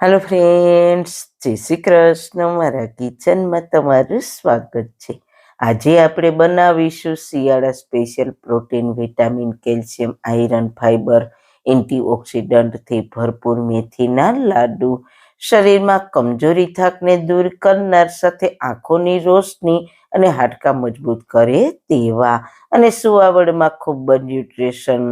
Hello friends જય શ્રી કૃષ્ણ. મારા કિચનમાં તમારું સ્વાગત છે. આજે આપણે બનાવીશું શિયાળા special protein, vitamin, calcium, iron, fibre, એન્ટીઓક્સિડન્ટથી ભરપૂર મેથીના લાડુ. શરીરમાં કમજોરી થાકને દૂર કરનાર સાથે આંખોની રોશની અને હાડકા મજબૂત કરે તેવા અને સુવાવડમાં ખૂબ જ ન્યુટ્રિશન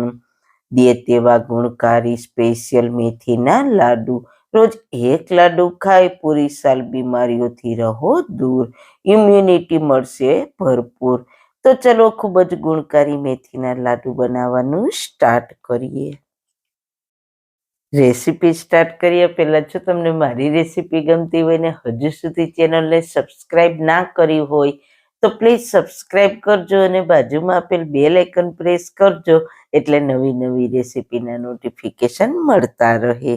દે તેવા ગુણકારી સ્પેશિયલ મેથીના લાડુ રોજ એક લાડુ ખાય, પૂરી સાલ બીમારીઓથી રહો દૂર. ઇમ્યુનિટી મળશે ભરપૂર. તો ચલો ખૂબ જ ગુણકારી મેથીના લાડુ બનાવવાનું સ્ટાર્ટ કરીએ. રેસીપી સ્ટાર્ટ કરીએ. પહેલાં જો તમને મારી રેસીપી ગમતી હોય ને હજુ સુધી ચેનલને સબસ્ક્રાઇબ ના કરી હોય, તો પ્લીઝ સબસ્ક્રાઇબ કરજો અને બાજુમાં આપેલ બેલ આઇકન પ્રેસ કરજો, એટલે નવી નવી રેસીપીના નોટિફિકેશન મળતા રહે.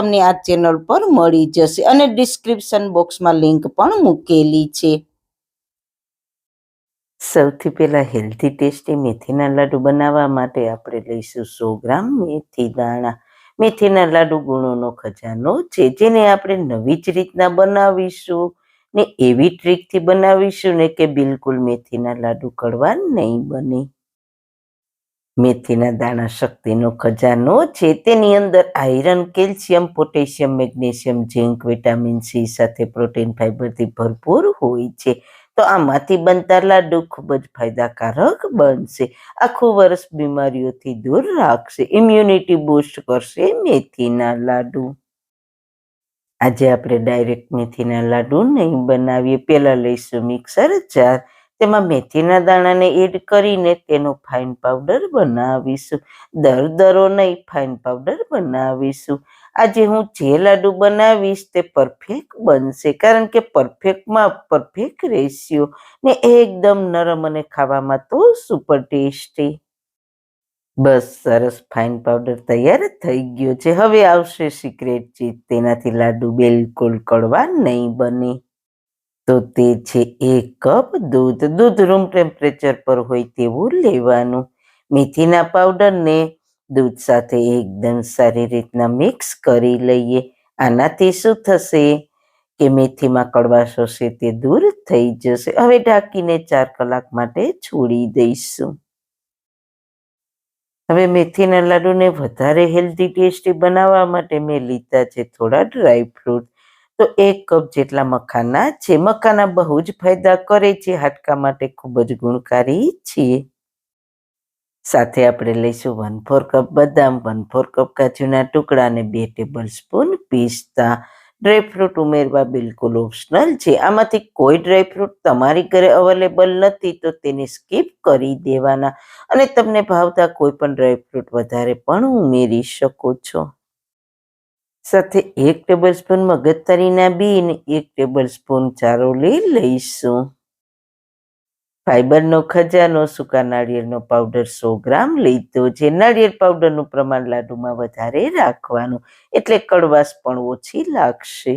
તમને આ ચેનલ પર મળી જશે અને ડિસ્ક્રિપ્શન બોક્સમાં લિંક પણ મૂકેલી છે. સૌથી પહેલાં હેલ્ધી ટેસ્ટી મેથીના લાડુ બનાવવા માટે આપણે લઈશું સો ગ્રામ મેથી દાણા. મેથીના લાડુ ગુણોનો ખજાનો છે, જેને આપણે નવી જ રીતના બનાવીશું ને એવી ટ્રીકથી બનાવીશું ને કે બિલકુલ મેથીના લાડુ કડવા નહીં બને. મેથીના દાણા શક્તિનો ખજાનો છે. તેની અંદર iron, calcium, potassium, magnesium, zinc, vitamin C સાથે પ્રોટીન ફાઈબરથી ભરપૂર હોય છે. તો આમાંથી બનતા લાડુ ખૂબ જ ફાયદાકારક બનશે. આખું વર્ષ બીમારીઓથી દૂર રાખશે. ઇમ્યુનિટી બૂસ્ટ કરશે મેથીના લાડુ. આજે આપણે ડાયરેક્ટ મેથીના લાડુ નહીં બનાવીએ. પહેલાં લઈશું મિક્સર જાર તેમાં મેથીના દાણાને એડ કરીને તેનો ફાઇન પાવડર બનાવીશું. દરદરો નહીં ફાઇન પાવડર બનાવીશું. આજે હું જે લાડુ બનાવીશ તે પરફેક્ટ બનશે, કારણ કે પરફેક્ટમાં પરફેક્ટ રેશિયો ને એકદમ નરમ અને ખાવામાં તો સુપર ટેસ્ટી બસ, સરસ ફાઇન પાવડર તૈયાર થઈ ગયો છે. હવે આવશે સિક્રેટ ચીજ તેનાથી લાડુ બિલકુલ કડવા નહીં બને. તો તે છે એક કપ દૂધ. દૂધ રૂમ ટેમ્પરેચર પર હોય તેવું લેવાનું. મેથીના પાવડરને દૂધ સાથે એકદમ સારી રીતના મિક્સ કરી લઈએ. આનાથી શું થશે કે મેથીમાં કડવાશ હશે તે દૂર થઈ જશે. હવે ઢાંકીને ચાર કલાક માટે છોડી દઈશું. હવે મેથીના લાડુને વધારે હેલ્ધી ટેસ્ટી બનાવવા માટે મેં લીધા છે થોડા ડ્રાય ફ્રૂટ તો એક કપ જેટલા મખાના છે મખાના બહુ જ ફાયદા કરે છે, હાડકા માટે ખૂબ જ ગુણકારી છે. સાથે આપણે લઈશું વન ફોર કપ બદામ વન ફોર કપ કાજુના ટુકડા અને બે ટેબલ સ્પૂન પિસ્તા ડ્રાયફ્રૂટ ઉમેરવા બિલકુલ ઓપ્શનલ છે. આમાંથી કોઈ ડ્રાયફ્રૂટ તમારી ઘરે અવેલેબલ નથી, તો તેને સ્કીપ કરી દેવાના. અને તમને ભાવતા કોઈ પણ ડ્રાયફ્રૂટ વધારે પણ ઉમેરી શકો છો. સાથે એક ટેબલ સ્પૂન મગજતરીના બી અને એક ટેબલ સ્પૂન ચારોલી લઈશું. ફાઈબરનો ખજાનો, સૂકા નાળિયેરનો પાવડર સો ગ્રામ લીધો છે. નાળિયેર પાવડરનું પ્રમાણ લાડુમાં વધારે રાખવાનું, એટલે કડવાશ પણ ઓછી લાગશે.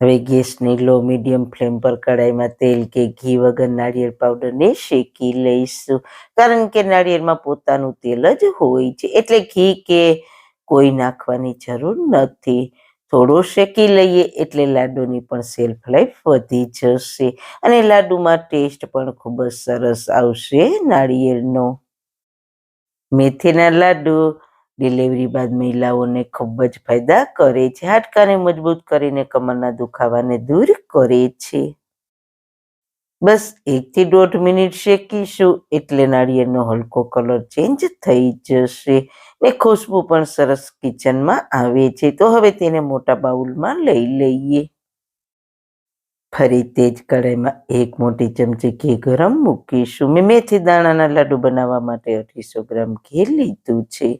હવે ગેસની લો, મીડિયમ ફ્લેમ પર કડાઈમાં તેલ કે ઘી વગર નાળિયેર પાવડરને શેકી લઈશું. કારણ કે નાળિયેરમાં પોતાનું તેલ જ હોય છે. એટલે ઘી કે કોઈ નાખવાની જરૂર નથી. થોડો શેકી લઈએ એટલે લાડુની પણ સેલ્ફ લાઈફ વધી જશે અને લાડુમાં ટેસ્ટ પણ ખૂબ જ સરસ આવશે નાળિયેરનો. મેથીના લાડુ ડિલિવરી બાદ મહિલાઓને ખૂબ જ ફાયદા કરે છે. હાડકાને મજબૂત કરીને કમરના દુખાવાને દૂર કરે છે. બસ એકથી દોઢ મિનિટ શેકીશું એટલે નાળિયેરનો હલકો કલર ચેન્જ થઈ જશે ને ખુશ્બુ પણ સરસ કિચનમાં આવે છે. તો હવે તેને મોટા બાઉલમાં લઈ લઈએ. ફરી તે જ કઢાઈમાં એક મોટી ચમચી ઘી ગરમ મૂકીશું. મેં મેથી દાણાના લાડુ બનાવવા માટે અઢીસો ગ્રામ ઘી લીધું છે.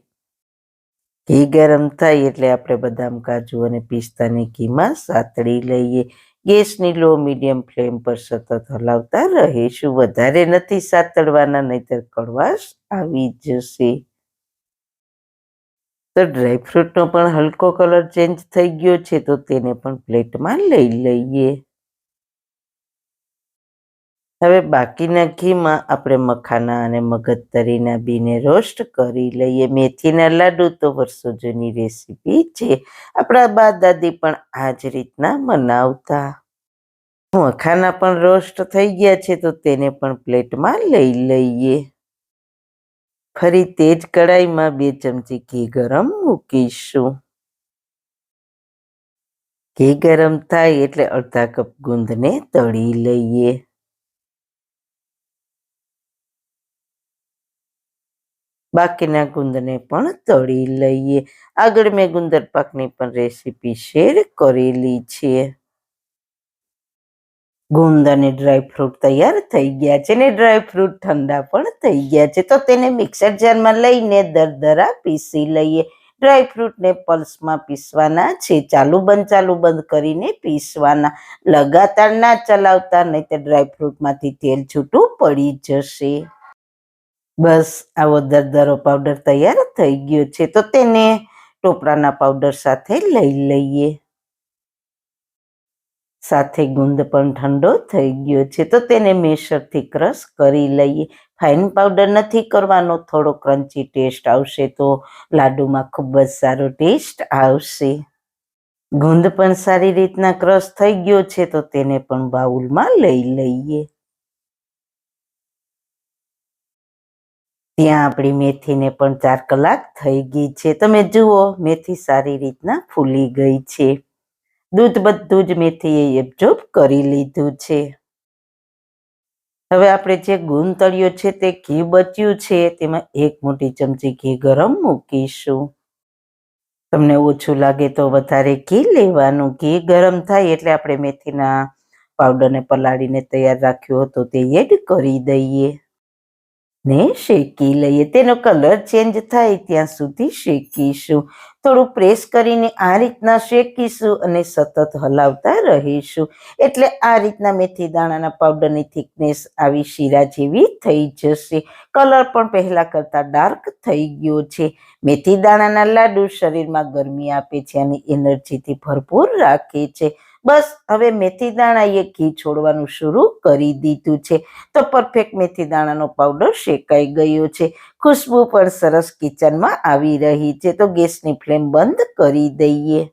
ઘી ગરમ થાય એટલે આપણે બદામ, કાજુ અને પિસ્તાની ઘીમાં સાતળી લઈએ. ગેસની લો, મીડિયમ ફ્લેમ પર સતત હલાવતા રહીશું. વધારે નથી સાતળવાના, નહીતર કડવાશ આવી જશે. તો ડ્રાયફ્રૂટનો પણ હલકો કલર ચેન્જ થઈ ગયો છે, તો તેને પણ પ્લેટમાં લઈ લઈએ. હવે બાકીના ઘીમાં આપણે મખાના અને મગજતરીના બીને રોસ્ટ કરી લઈએ. મેથીના લાડુ તો વર્ષો જૂની રેસીપી છે. આપણા બા દાદી પણ આ જ રીતના મનાવતા. મખાના પણ રોસ્ટ થઈ ગયા છે તો તેને પણ પ્લેટમાં લઈ લઈએ. ફરી તેજ કડાઈમાં બે ચમચી ઘી ગરમ મૂકીશું. ઘી ગરમ થાય એટલે અડધા કપ ગુંદને તળી લઈએ. બાકીના ગુંદને પણ તળી લઈએ. આગળ મેં ગુંદર પાકની પણ રેસીપી શેર કરેલી છે. ગુંદ અને ડ્રાયફ્રૂટ તૈયાર થઈ ગયા છે ને ડ્રાયફ્રૂટ ઠંડા પણ થઈ ગયા છે. તો તેને મિક્સર જારમાં લઈને દરદરા પીસી લઈએ. ડ્રાયફ્રૂટને પલ્સમાં પીસવાના છે. ચાલુ બંધ ચાલુ બંધ કરીને પીસવાના. લગાતાર ના ચલાવતા નહીં તો ડ્રાયફ્રૂટમાંથી તેલ છૂટું પડી જશે. બસ આવો દરદરો પાવડર તૈયાર થઈ ગયો છે. તો તેને ટોપરાના પાવડર સાથે લઈ લઈએ. સાથે ગુંદ પણ ઠંડો થઈ ગયો છે. તો તેને મેસરથી ક્રશ કરી લઈએ. ફાઇન પાવડર નથી કરવાનો, થોડો ક્રન્ચી ટેસ્ટ આવશે તો લાડુમાં ખૂબ જ સારો ટેસ્ટ આવશે. ગુંદ પણ સારી રીતના ક્રશ થઈ ગયો છે. તો તેને પણ બાઉલમાં લઈ લઈએ. ત્યાં આપણી મેથીને પણ ચાર કલાક થઈ ગઈ છે. તમે જુઓ, મેથી સારી રીતના ફૂલી ગઈ છે. દૂધ બધું જ મેથીએ એબ્ઝોર્બ કરી લીધું છે. હવે આપણે જે ગુણ તળ્યો છે તે ઘી બચ્યું છે, તેમાં એક મોટી ચમચી ઘી ગરમ મૂકીશું. તમને ઓછું લાગે તો વધારે ઘી લેવાનું. ઘી ગરમ થાય એટલે આપણે મેથીના પાવડરને પલાળીને તૈયાર રાખ્યો હતો તે એડ કરી દઈએ. ને શેકી લઈએ. તેનો કલર ચેન્જ થાય ત્યાં સુધી શેકીશું. થોડું પ્રેસ કરીને આ રીતના શેકીશું અને સતત હલાવતા રહીશું. એટલે આ રીતના મેથી દાણાના પાવડરની થિકનેસ આવી શીરા જેવી થઈ જશે. કલર પણ પહેલા કરતા ડાર્ક થઈ ગયો છે. મેથી દાણાના લાડુ શરીરમાં ગરમી આપે છે અને એનર્જીથી ભરપૂર રાખે છે. બસ, હવે મેથી દાણાએ ઘી છોડવાનું શરૂ કરી દીધું છે. તો પરફેક્ટ મેથી દાણાનો પાવડર શેકાઈ ગયો છે. ખુશ્બુ પણ સરસ કિચનમાં આવી રહી છે. તો ગેસની ફ્લેમ બંધ કરી દઈએ.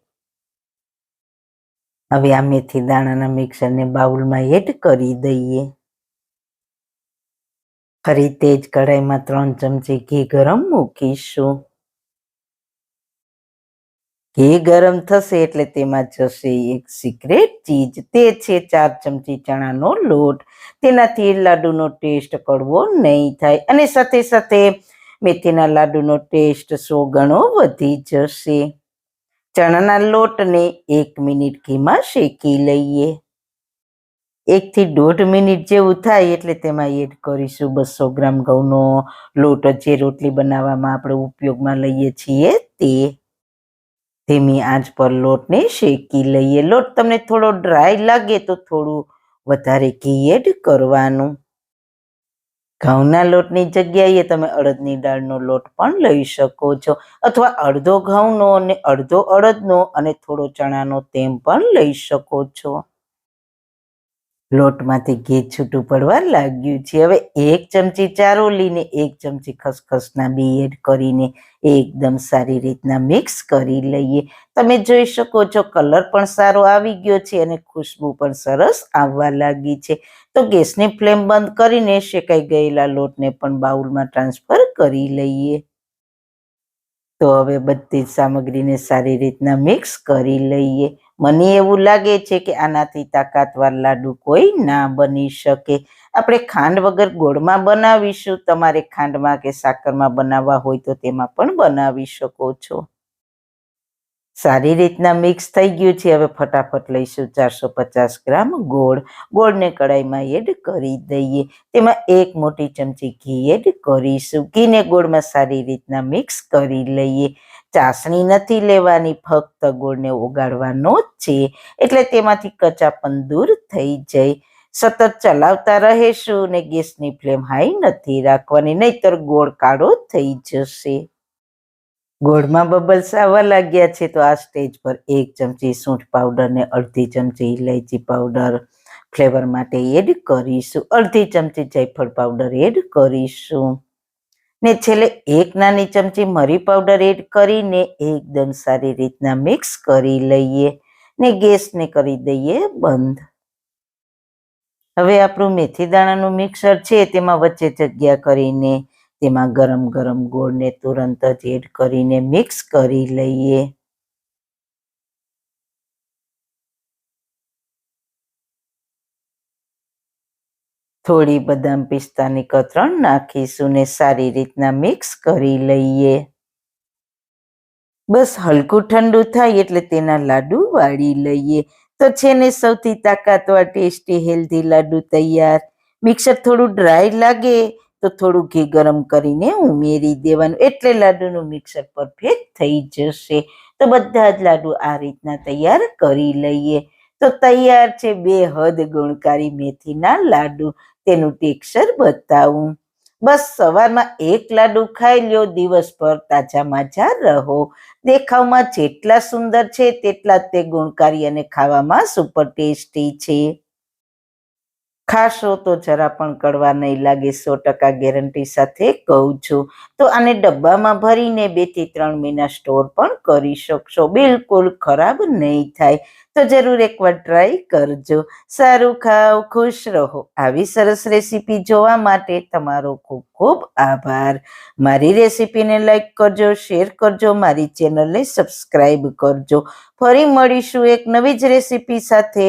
હવે આ મેથી દાણાના મિક્સરને બાઉલમાં એડ કરી દઈએ. ફરી તેજ કઢાઈમાં ત્રણ ચમચી ઘી ગરમ મૂકીશું. ઘી ગરમ થશે એટલે તેમાં જશે એક સિક્રેટ ચીજ. તે છે ચાર ચમચી ચણાનો લોટ. તેનાથી લાડુનો ટેસ્ટ કડવો નહીં થાય અને સાથે સાથે મેથીના લાડુનો ટેસ્ટ સો ગણો વધી જશે. ચણાના લોટને એક મિનિટ ઘીમાં શેકી લઈએ. એકથી દોઢ મિનિટ જેવું થાય એટલે તેમાં એડ કરીશું બસો ગ્રામ ઘઉંનો લોટ. જે રોટલી બનાવવામાં આપણે ઉપયોગમાં લઈએ છીએ તે. ધીમી આંચ પર લોટને શેકી લઈએ. લોટ તમને થોડો ડ્રાય લાગે તો થોડું વધારે ઘી એડ કરવાનું. ઘઉંના લોટની જગ્યાએ તમે અડદની દાળનો લોટ પણ લઈ શકો છો. અથવા અડધો ઘઉંનો અને અડધો અડદનો અને થોડો ચણાનો તેમ પણ લઈ શકો છો. લોટમાંથી ઘી છૂટું પડવા લાગ્યું છે. હવે એક ચમચી ચારોલીને એક ચમચી ખસખસના બી એડ કરીને એકદમ સારી રીતના મિક્સ કરી લઈએ. તમે જોઈ શકો છો કલર પણ સારો આવી ગયો છે અને ખુશ્બુ પણ સરસ આવવા લાગી છે. તો ગેસની ફ્લેમ બંધ કરીને શેકાઈ ગયેલા લોટને પણ બાઉલમાં ટ્રાન્સફર કરી લઈએ. તો હવે બધી જ સામગ્રીને સારી રીતના મિક્સ કરી લઈએ. મને એવું લાગે છે કે આનાથી તાકાતવાર લાડુ કોઈ ના બની શકે. આપણે ખાંડ વગર ગોળમાં બનાવીશું. તમારે ખાંડમાં કે સાકરમાં બનાવવા હોય તો તેમાં પણ બનાવી શકો છો. સારી રીતના મિક્સ થઈ ગયું છે. હવે ફટાફટ લઈશું ચારસો પચાસ ગ્રામ ગોળ. ગોળને કડાઈમાં એડ કરી દઈએ. તેમાં એક મોટી ચમચી ઘી એડ કરીશું. ઘીને ગોળમાં સારી રીતના મિક્સ કરી લઈએ. ચાસણી નથી લેવાની, ફક્ત ગોળને ઓગાળવાનો છે. એટલે તેમાંથી કચાપન દૂર થઈ જાય. સતત ચલાવતા રહેશું ને ગેસની ફ્લેમ હાઈ નથી રાખવાની. નહીતર ગોળ કાળો થઈ જશે. ગોળમાં બબલ્સ આવવા લાગ્યા છે તો આ સ્ટેજ પર એક ચમચી સૂંઠ પાવડર ને અડધી ચમચી ઇલાયચી પાવડર ફ્લેવર માટે એડ કરીશું. અડધી ચમચી જાયફળ પાવડર એડ કરીશું. ને છેલ્લે એક નાની ચમચી મરી પાવડર એડ કરીને એકદમ સારી રીતના મિક્સ કરી લઈએ ને ગેસને કરી દઈએ બંધ. હવે આપણું મેથી દાણાનું મિક્સર છે તેમાં વચ્ચે જગ્યા કરીને તેમાં ગરમ ગરમ ગોળને તુરંત જ એડ કરીને મિક્સ કરી લઈએ. થોડી બદામ પિસ્તાની કતરણ નાખીશું ને સારી રીતના મિક્સ કરી લઈએ. બસ હલકું ઠંડુ થાય એટલે તેના લાડુ વાળી લઈએ. તો છે ને સૌથી તાકાતવાર ટેસ્ટી હેલ્ધી લાડુ તૈયાર. મિક્સર થોડું ડ્રાય લાગે તો થોડું ઘી ગરમ કરીને ઉમેરી દેવાનું. એટલે લાડુનું મિક્સર પરફેક્ટ થઈ જશે. તો બધા જ લાડુ આ રીતના તૈયાર કરી લઈએ. તો તૈયાર છે બે હદ ગુણકારી મેથીના લાડુ. તેનું ટેક્સચર બતાવું. બસ સવારમાં એક લાડુ ખાઈ લ્યો દિવસભર તાજા માજા રહો. દેખાવમાં જેટલા સુંદર છે, તેટલા તે ગુણકારી અને ખાવામાં સુપર ટેસ્ટી છે. ખાશો તો જરા પણ કડવા નહીં લાગે, સો ટકા ગેરંટી સાથે કહું છું. તો આને ડબ્બામાં ભરીને બેથી ત્રણ મહિના સ્ટોર પણ કરી શકશો. બિલકુલ ખરાબ નહીં થાય. તો જરૂર એકવાર ટ્રાય કરજો. સારું ખાઓ, ખુશ રહો. આવી સરસ રેસીપી જોવા માટે તમારો ખૂબ ખૂબ આભાર. મારી રેસીપીને લાઈક કરજો, શેર કરજો, મારી ચેનલને સબસ્ક્રાઈબ કરજો. ફરી મળીશું એક નવી જ રેસીપી સાથે.